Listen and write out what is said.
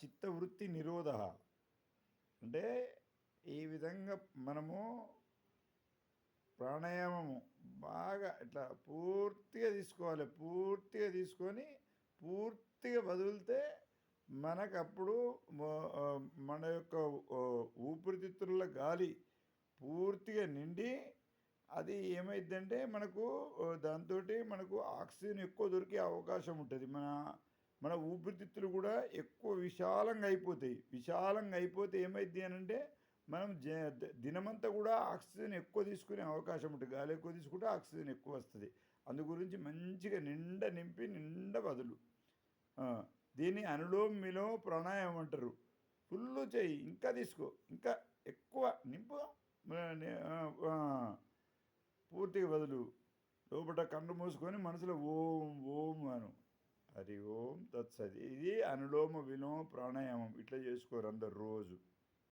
చిత్తవృత్తి నిరోధ. అంటే ఈ విధంగా మనము ప్రాణాయామము బాగా ఇట్లా పూర్తిగా తీసుకోవాలి. పూర్తిగా తీసుకొని పూర్తిగా వదిలితే మనకు అప్పుడు మన యొక్క ఊపిరితిత్తుల గాలి పూర్తిగా నిండి అది ఏమైందంటే మనకు దాంతో మనకు ఆక్సిజన్ ఎక్కువ దొరికే అవకాశం ఉంటుంది. మన మన ఊపిరితిత్తులు కూడా ఎక్కువ విశాలంగా అయిపోతాయి. విశాలంగా అయిపోతే ఏమైంది అని అంటే మనం జ ద- దినమంతా కూడా ఆక్సిజన్ ఎక్కువ తీసుకునే అవకాశం ఉంటుంది. గాలి ఎక్కువ తీసుకుంటే ఆక్సిజన్ ఎక్కువ వస్తుంది. అందు గురించి మంచిగా నిండా నింపి నిండా బదులు దీన్ని అనులోమ విలోమ ప్రాణాయామం అంటారు. ఫుల్ చేయి ఇంకా తీసుకో ఇంకా ఎక్కువ నింపు పూర్తిగా బదులు లోపల కన్ను మూసుకొని మనసులో ఓం హరి ఓం తత్సది ఇది అనులోమ విలోమ ప్రాణాయామం. ఇట్లా చేసుకోరు అందరు రోజు.